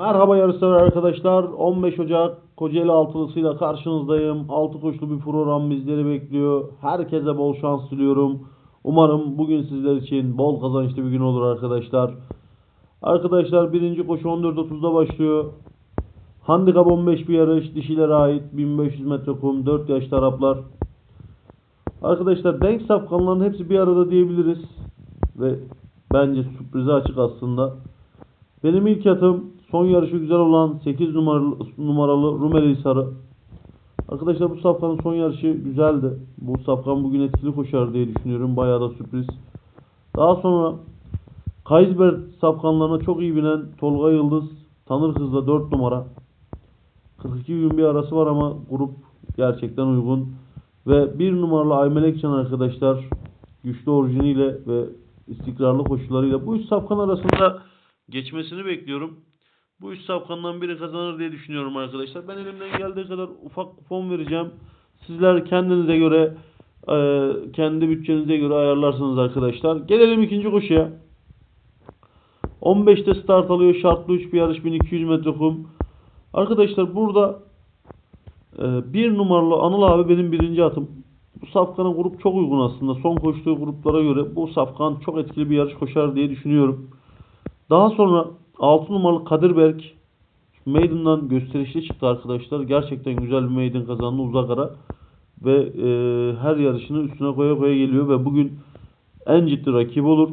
Merhaba yarışsever arkadaşlar. 15 Ocak Kocaeli altılısıyla karşınızdayım. Altı koşulu bir program bizleri bekliyor. Herkese bol şans diliyorum. Umarım bugün sizler için bol kazançlı bir gün olur arkadaşlar. Arkadaşlar birinci koşu 14.30'da başlıyor. Handikap 15 bir yarış. Dişilere ait 1500 metre kum. 4 yaşlı Araplar. Arkadaşlar denk safkanların hepsi bir arada diyebiliriz. Ve bence sürprize açık aslında. Benim ilk atım son yarışı güzel olan 8 numaralı, numaralı Rumeli Hisarı. Arkadaşlar bu safkanın son yarışı güzeldi. Bu safkan bugün etkili koşar diye düşünüyorum. Bayağı da sürpriz. Daha sonra Kaysberg safkanlarına çok iyi binen Tolga Yıldız tanır hızla 4 numara. 42 gün bir arası var ama grup gerçekten uygun. Ve 1 numaralı Aymelekcan arkadaşlar güçlü orijiniyle ve istikrarlı koşularıyla bu üç safkan arasında geçmesini bekliyorum. Bu üç safkandan biri kazanır diye düşünüyorum arkadaşlar. Ben elimden geldiği kadar ufak kupon vereceğim. Sizler kendinize göre e, kendi bütçenize göre ayarlarsınız arkadaşlar. Gelelim ikinci koşuya. 15'te start alıyor. Şartlı 3 bir yarış 1200 metre kum. Arkadaşlar burada e, bir numaralı Anıl abi benim birinci atım. Bu safkanın grup çok uygun aslında. Son koştuğu gruplara göre bu safkan çok etkili bir yarış koşar diye düşünüyorum. Daha sonra 6 numaralı Kadirberk Maiden'dan gösterişli çıktı arkadaşlar. Gerçekten güzel bir Maiden kazandı uzak ara. Ve e, her yarışını üstüne koya koya geliyor ve bugün en ciddi rakip olur.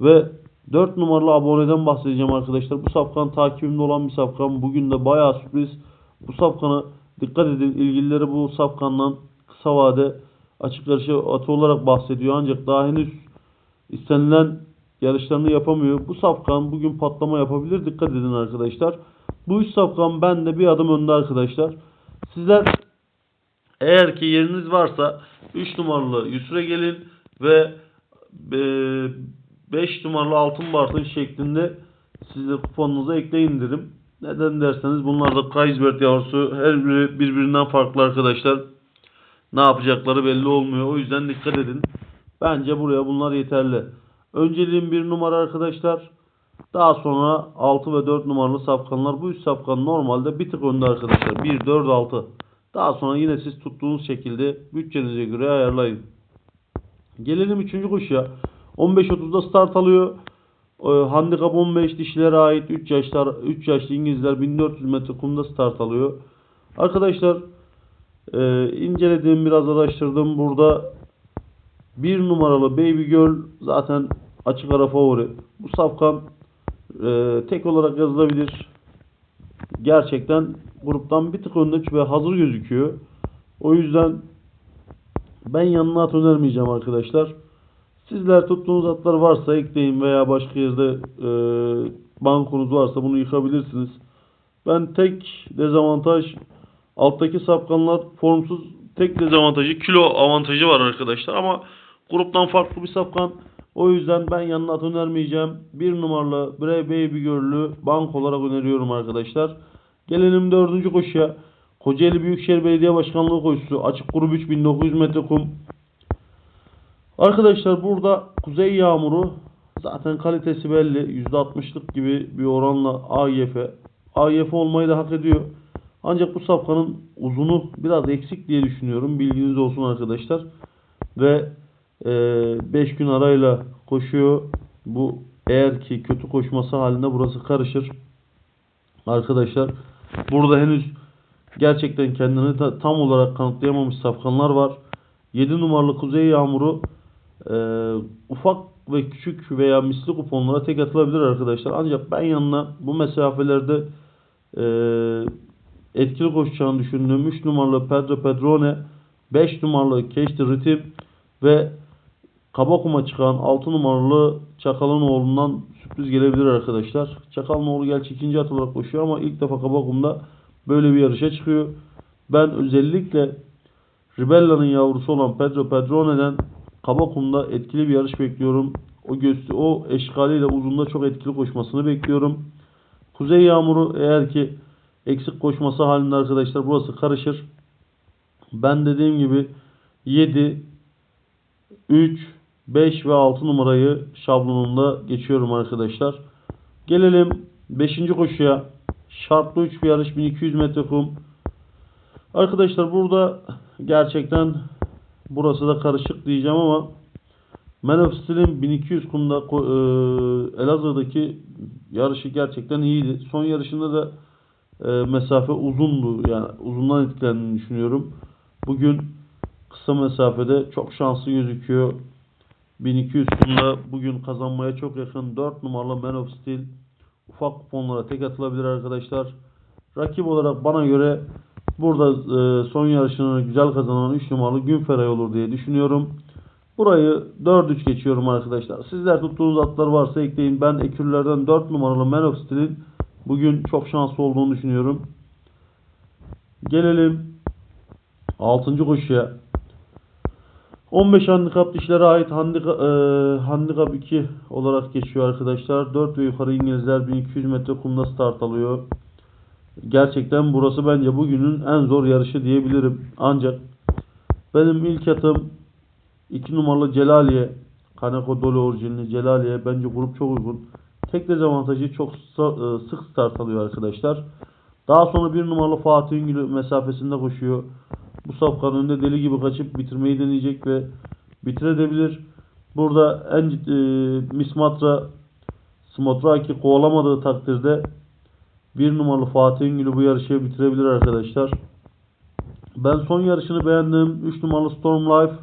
Ve 4 numaralı aboneden bahsedeceğim arkadaşlar. Bu safkan takibimde olan bir safkan. Bugün de bayağı sürpriz. Bu safkana dikkat edin. İlgilileri bu safkandan kısa vade açık yarışı atı olarak bahsediyor. Ancak daha henüz istenilen yarışlarını yapamıyor. Bu safkan bugün patlama yapabilir. Dikkat edin arkadaşlar. Bu üç safkan bende bir adım önde arkadaşlar. Sizler eğer ki yeriniz varsa 3 numaralı Yusuf'a gelin ve 5 numaralı altın bartın şeklinde siz de kuponunuza ekleyin derim. Neden derseniz bunlar da Kaysbert yavrusu her biri birbirinden farklı arkadaşlar. Ne yapacakları belli olmuyor. O yüzden dikkat edin. Bence buraya bunlar yeterli. Önceliğim bir numara arkadaşlar. Daha sonra 6 ve 4 numaralı safkanlar. Bu üç safkan normalde bir tık önde arkadaşlar. 1, 4, 6. Daha sonra yine siz tuttuğunuz şekilde bütçenize göre ayarlayın. Gelelim 3. koşuya. 15.30'da start alıyor. Ee, handikap 15 dişilere ait 3 yaşlar 3 yaşlı İngilizler 1400 metre kumda start alıyor. Arkadaşlar e, inceledim biraz araştırdım. Burada bir numaralı Baby Girl zaten açık ara favori. Bu safkan e, tek olarak yazılabilir. Gerçekten gruptan bir tık önde ve hazır gözüküyor. O yüzden ben yanına at önermeyeceğim arkadaşlar. Sizler tuttuğunuz atlar varsa ekleyin veya başka yerde e, bankonuz varsa bunu yıkabilirsiniz. Ben tek dezavantaj alttaki sapkanlar formsuz tek dezavantajı kilo avantajı var arkadaşlar ama gruptan farklı bir sapkan. O yüzden ben yanına at önermeyeceğim. Bir numaralı Bray Baby Girl'ü bank olarak öneriyorum arkadaşlar. Gelelim dördüncü koşuya. Kocaeli Büyükşehir Belediye Başkanlığı koşusu. Açık grup 3 1900 metre kum. Arkadaşlar burada Kuzey Yağmuru zaten kalitesi belli. %60'lık gibi bir oranla AGF. AGF olmayı da hak ediyor. Ancak bu safkanın uzunu biraz eksik diye düşünüyorum. Bilginiz olsun arkadaşlar. Ve 5 gün arayla koşuyor. Bu eğer ki kötü koşması halinde burası karışır. Arkadaşlar burada henüz gerçekten kendini ta- tam olarak kanıtlayamamış safkanlar var. 7 numaralı Kuzey Yağmuru e, ufak ve küçük veya misli kuponlara tek atılabilir arkadaşlar. Ancak ben yanına bu mesafelerde e, etkili koşacağını düşündüğüm 3 numaralı Pedro Pedrone, 5 numaralı Keşti Ritim ve Kabakuma çıkan 6 numaralı Çakal'ın oğlundan sürpriz gelebilir arkadaşlar. Çakal'ın oğlu gerçi ikinci at olarak koşuyor ama ilk defa Kabakum'da böyle bir yarışa çıkıyor. Ben özellikle Ribella'nın yavrusu olan Pedro Pedrone'den Kabakum'da etkili bir yarış bekliyorum. O göğsü, o eşkaliyle uzunda çok etkili koşmasını bekliyorum. Kuzey Yağmuru eğer ki eksik koşması halinde arkadaşlar burası karışır. Ben dediğim gibi 7, 3, 5 ve 6 numarayı şablonunda geçiyorum arkadaşlar. Gelelim 5. koşuya. Şartlı 3 bir yarış 1200 metre kum. Arkadaşlar burada gerçekten burası da karışık diyeceğim ama Man of Steel'in 1200 kumda e, Elazığ'daki yarışı gerçekten iyiydi. Son yarışında da e, mesafe uzundu. Yani uzundan etkilendiğini düşünüyorum. Bugün kısa mesafede çok şanslı gözüküyor. 1200 kumda bugün kazanmaya çok yakın 4 numaralı Man of Steel ufak kuponlara tek atılabilir arkadaşlar. Rakip olarak bana göre burada e, son yarışını güzel kazanan 3 numaralı Günferay olur diye düşünüyorum. Burayı 4-3 geçiyorum arkadaşlar. Sizler tuttuğunuz atlar varsa ekleyin. Ben ekürlerden 4 numaralı Man of Steel'in bugün çok şanslı olduğunu düşünüyorum. Gelelim 6. koşuya. 15 handikap dişlere ait handika, e, handikap 2 olarak geçiyor arkadaşlar. 4 ve yukarı İngilizler 1200 metre kumda start alıyor. Gerçekten burası bence bugünün en zor yarışı diyebilirim. Ancak benim ilk atım 2 numaralı Celaliye. Kaneko Dolu orijinli Celaliye. Bence grup çok uygun. Tek dezavantajı çok e, sık start alıyor arkadaşlar. Daha sonra 1 numaralı Fatih Üngül'ü mesafesinde koşuyor. Bu safkanın önünde deli gibi kaçıp bitirmeyi deneyecek ve bitirebilir. Burada en e, Mismatra Smotraki kovalamadığı takdirde 1 numaralı Fatih Üngül'ü bu yarışı bitirebilir arkadaşlar. Ben son yarışını beğendim. 3 numaralı Storm Life.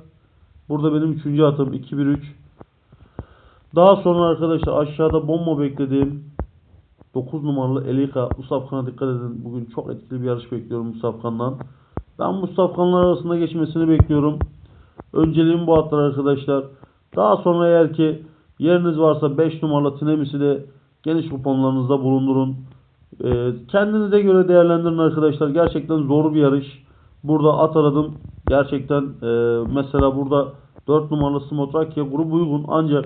Burada benim 3. atım 2-1-3. Daha sonra arkadaşlar aşağıda bomba beklediğim 9 numaralı Elika. Bu safkana dikkat edin. Bugün çok etkili bir yarış bekliyorum bu safkandan. Ben bu safkanlar arasında geçmesini bekliyorum. Önceliğim bu atlar arkadaşlar. Daha sonra eğer ki yeriniz varsa 5 numaralı Tinemis'i de geniş kuponlarınızda bulundurun. Ee, kendinize göre değerlendirin arkadaşlar. Gerçekten zor bir yarış. Burada at aradım. Gerçekten e, mesela burada 4 numaralı Smotrakya grubu uygun ancak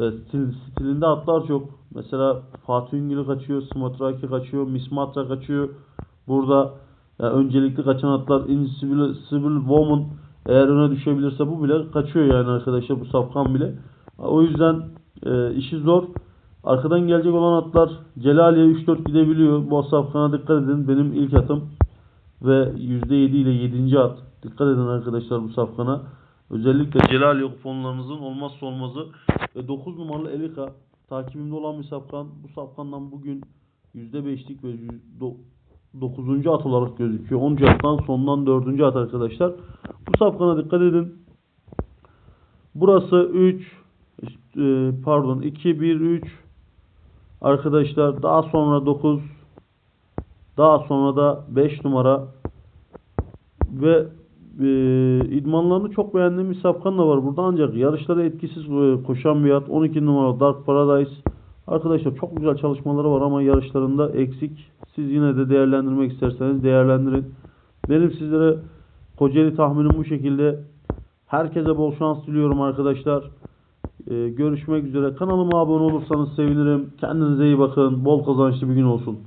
e, stil, stilinde atlar çok. Mesela Fatih Üngül'ü kaçıyor, Smotraki kaçıyor, Mismatra kaçıyor. Burada yani öncelikli kaçan atlar Invisible Woman eğer öne düşebilirse bu bile kaçıyor yani arkadaşlar bu safkan bile. O yüzden e, işi zor. Arkadan gelecek olan atlar Celaliye 3-4 gidebiliyor. Bu safkana dikkat edin. Benim ilk atım ve %7 ile 7. at. Dikkat edin arkadaşlar bu safkana. Özellikle Celaliye kuponlarınızın olmazsa olmazı ve 9 numaralı Elika takibimde olan bir safkan. Bu safkandan bugün %5'lik ve 9. at olarak gözüküyor. 10. attan sondan 4. at arkadaşlar. Bu safkana dikkat edin. Burası 3 e, pardon 2 1 3 arkadaşlar daha sonra 9 daha sonra da 5 numara ve e, idmanlarını çok beğendiğim bir safkan da var burada ancak yarışları etkisiz e, koşan bir at 12 numara Dark Paradise arkadaşlar çok güzel çalışmaları var ama yarışlarında eksik siz yine de değerlendirmek isterseniz değerlendirin. Benim sizlere Kocaeli tahminim bu şekilde. Herkese bol şans diliyorum arkadaşlar. E, görüşmek üzere. Kanalıma abone olursanız sevinirim. Kendinize iyi bakın. Bol kazançlı bir gün olsun